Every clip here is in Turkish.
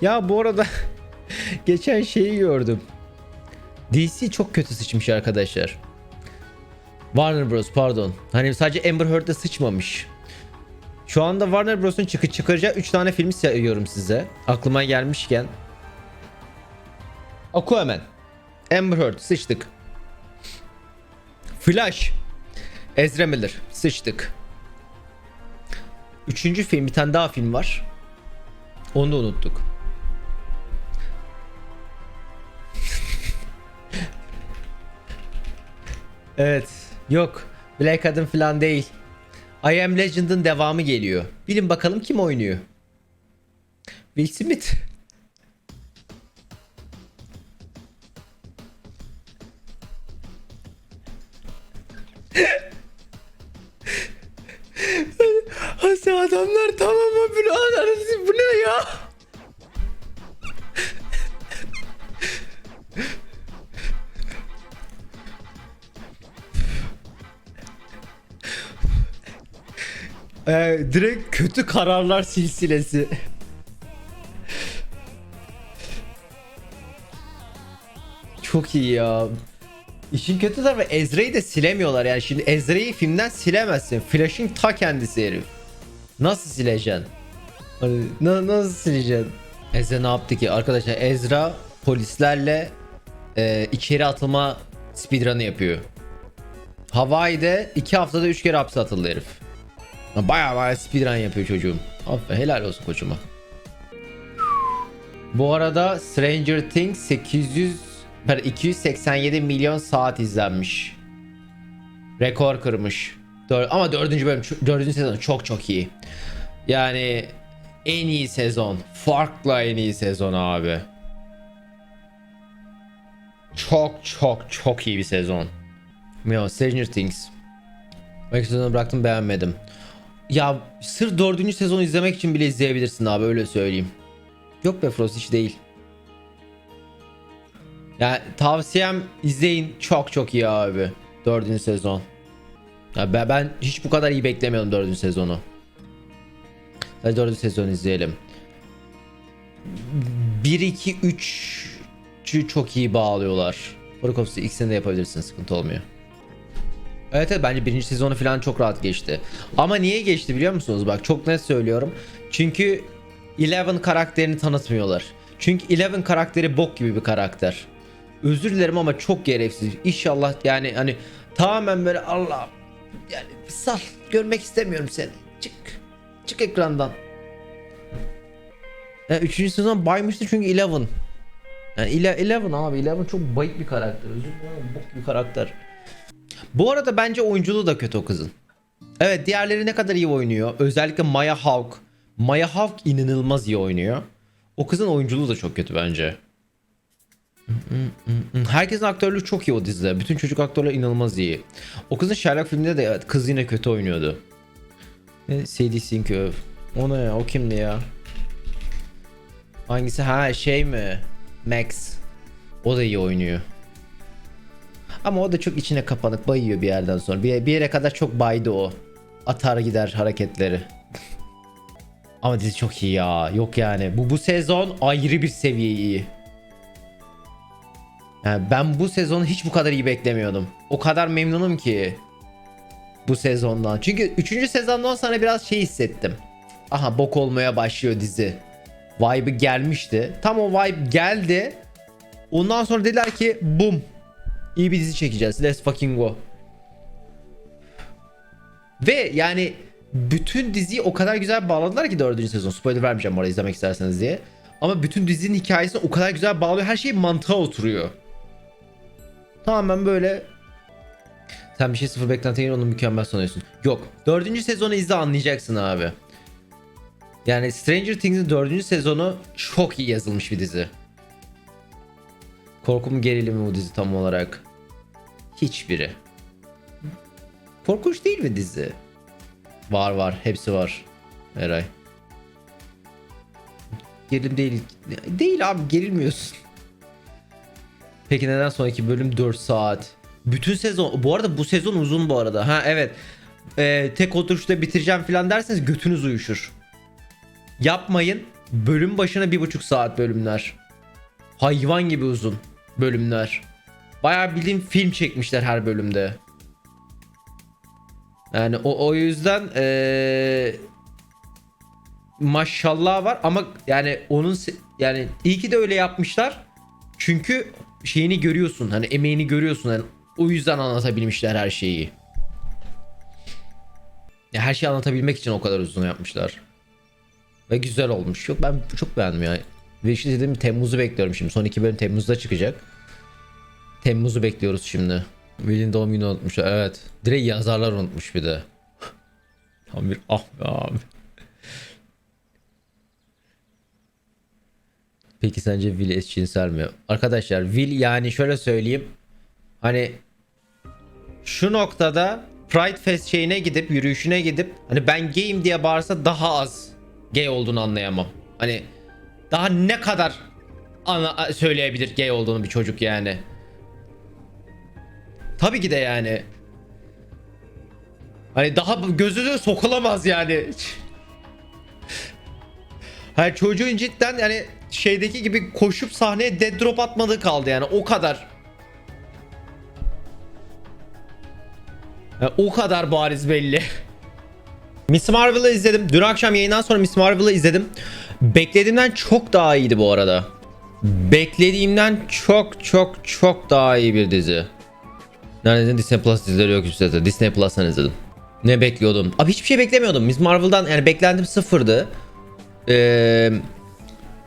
Ya bu arada geçen şeyi gördüm. DC çok kötü sıçmış arkadaşlar. Warner Bros pardon. Hani sadece Amber Heard'de sıçmamış. Şu anda Warner Bros'un çıkı çıkaracağı 3 tane filmi sayıyorum size. Aklıma gelmişken. Aquaman. Amber Heard sıçtık. Flash. Ezra Miller sıçtık. Üçüncü film bir tane daha film var. Onu da unuttuk. Evet. Yok. Black Adam falan değil. I Am Legend'ın devamı geliyor. Bilin bakalım kim oynuyor? Will Smith. Hasi adamlar tamam mı? Bu ne ya? Ee, direkt kötü kararlar silsilesi. Çok iyi ya. İşin kötü tarafı Ezra'yı da silemiyorlar yani şimdi Ezra'yı filmden silemezsin. Flash'in ta kendisi herif. Nasıl sileceksin? Hani na- nasıl sileceksin? Ezra ne yaptı ki? Arkadaşlar Ezra polislerle e, içeri atılma speedrun'ı yapıyor. Hawaii'de 2 haftada 3 kere hapse atıldı herif. Baya baya speedrun yapıyor çocuğum. Aferin helal olsun koçuma. Bu arada Stranger Things 800 pardon, 287 milyon saat izlenmiş. Rekor kırmış. Dör- ama dördüncü bölüm, dördüncü sezon çok çok iyi. Yani en iyi sezon. Farkla en iyi sezon abi. Çok çok çok iyi bir sezon. Yo, Stranger Things. Ben ilk sezonu bıraktım beğenmedim. Ya sırf dördüncü sezonu izlemek için bile izleyebilirsin abi öyle söyleyeyim. Yok be Frost hiç değil. Yani tavsiyem izleyin çok çok iyi abi. Dördüncü sezon. Ya ben, ben hiç bu kadar iyi beklemiyordum dördüncü sezonu. Hadi dördüncü sezonu izleyelim. 1 2 3'ü çok iyi bağlıyorlar. Horcrux'u ikisini de yapabilirsin sıkıntı olmuyor. Evet evet bence birinci sezonu falan çok rahat geçti. Ama niye geçti biliyor musunuz? Bak çok net söylüyorum. Çünkü Eleven karakterini tanıtmıyorlar. Çünkü Eleven karakteri bok gibi bir karakter. Özür dilerim ama çok gereksiz. İnşallah yani hani tamamen böyle Allah yani sal görmek istemiyorum seni. Çık. Çık ekrandan. Yani üçüncü sezon baymıştı çünkü Eleven. Yani Ele- Eleven abi Eleven çok bayık bir karakter. Özür dilerim bok gibi karakter. Bu arada bence oyunculuğu da kötü o kızın. Evet diğerleri ne kadar iyi oynuyor. Özellikle Maya Hawke. Maya Hawke inanılmaz iyi oynuyor. O kızın oyunculuğu da çok kötü bence. Herkesin aktörlüğü çok iyi o dizide. Bütün çocuk aktörler inanılmaz iyi. O kızın Sherlock filminde de evet, kız yine kötü oynuyordu. Sadie Sink öv. O ne ya? O kimdi ya? Hangisi? Ha şey mi? Max. O da iyi oynuyor. Ama o da çok içine kapanık bayıyor bir yerden sonra. Bir, bir yere kadar çok baydı o. Atar gider hareketleri. Ama dizi çok iyi ya. Yok yani. Bu bu sezon ayrı bir seviye iyi. Yani ben bu sezonu hiç bu kadar iyi beklemiyordum. O kadar memnunum ki bu sezondan. Çünkü 3. sezondan sonra biraz şey hissettim. Aha bok olmaya başlıyor dizi. Vibe'ı gelmişti. Tam o vibe geldi. Ondan sonra dediler ki bum. İyi bir dizi çekeceğiz. Let's fucking go. Ve yani bütün diziyi o kadar güzel bağladılar ki 4. sezon. Spoiler vermeyeceğim orada izlemek isterseniz diye. Ama bütün dizinin hikayesini o kadar güzel bağlıyor. Her şey mantığa oturuyor. Tamamen böyle sen bir şey sıfır beklentiye onu mükemmel sanıyorsun. Yok. Dördüncü sezonu izle anlayacaksın abi. Yani Stranger Things'in dördüncü sezonu çok iyi yazılmış bir dizi. Korku mu gerilim mi bu dizi tam olarak? Hiçbiri. Korkunç değil mi dizi? Var var. Hepsi var. Eray. Gerilim değil. Değil abi gerilmiyorsun. Peki neden sonraki bölüm 4 saat? Bütün sezon. Bu arada bu sezon uzun bu arada. Ha evet. Ee, tek oturuşta bitireceğim falan derseniz götünüz uyuşur. Yapmayın. bölüm başına bir buçuk saat bölümler. Hayvan gibi uzun bölümler. Bayağı bildiğin film çekmişler her bölümde. Yani o, o yüzden eee maşallah var ama yani onun yani iyi ki de öyle yapmışlar. Çünkü şeyini görüyorsun hani emeğini görüyorsun yani o yüzden anlatabilmişler her şeyi. Ya her şeyi anlatabilmek için o kadar uzun yapmışlar. Ve güzel olmuş. Yok ben çok beğendim ya. Ve işte dedim Temmuz'u bekliyorum şimdi. Son iki bölüm Temmuz'da çıkacak. Temmuz'u bekliyoruz şimdi. Will'in doğum günü unutmuşlar. Evet. Direkt yazarlar unutmuş bir de. Tam bir ah be abi. Peki sence Will eşcinsel mi? Arkadaşlar Will yani şöyle söyleyeyim. Hani şu noktada Pride Fest şeyine gidip yürüyüşüne gidip hani ben gayim diye bağırsa daha az gay olduğunu anlayamam. Hani daha ne kadar ana söyleyebilir gay olduğunu bir çocuk yani. Tabii ki de yani. Hani daha gözünü sokulamaz yani. Hani çocuğun cidden yani şeydeki gibi koşup sahneye dead drop atmadığı kaldı yani o kadar. Yani o kadar bariz belli. Miss Marvel'ı izledim. Dün akşam yayından sonra Miss Marvel'ı izledim. Beklediğimden çok daha iyiydi bu arada. Beklediğimden çok çok çok daha iyi bir dizi. Neredeyse Disney Plus dizileri yok üstte. Disney Plus'tan izledim. Ne bekliyordum? Abi hiçbir şey beklemiyordum. Miss Marvel'dan yani beklentim sıfırdı. Ee,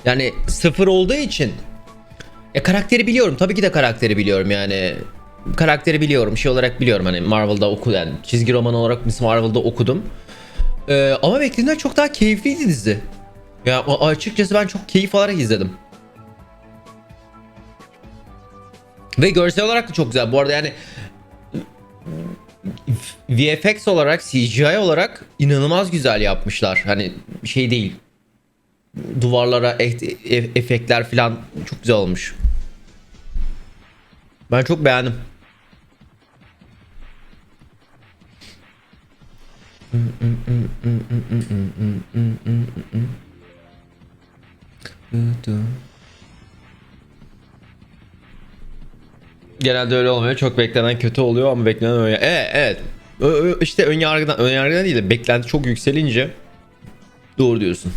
yani sıfır olduğu için e, karakteri biliyorum. Tabii ki de karakteri biliyorum yani. Karakteri biliyorum. Şey olarak biliyorum hani Marvel'da oku yani çizgi roman olarak Miss Marvel'da okudum. Ee, ama beklediğimden çok daha keyifliydi dizi. Ya açıkçası ben çok keyif alarak izledim. Ve görsel olarak da çok güzel. Bu arada yani VFX olarak, CGI olarak inanılmaz güzel yapmışlar. Hani şey değil. Duvarlara e- efektler falan çok güzel olmuş. Ben çok beğendim. Genelde öyle olmuyor. Çok beklenen kötü oluyor ama beklenen öyle. Evet, evet. İşte ön yargıdan, ön yargıdan değil de beklenti çok yükselince doğru diyorsun.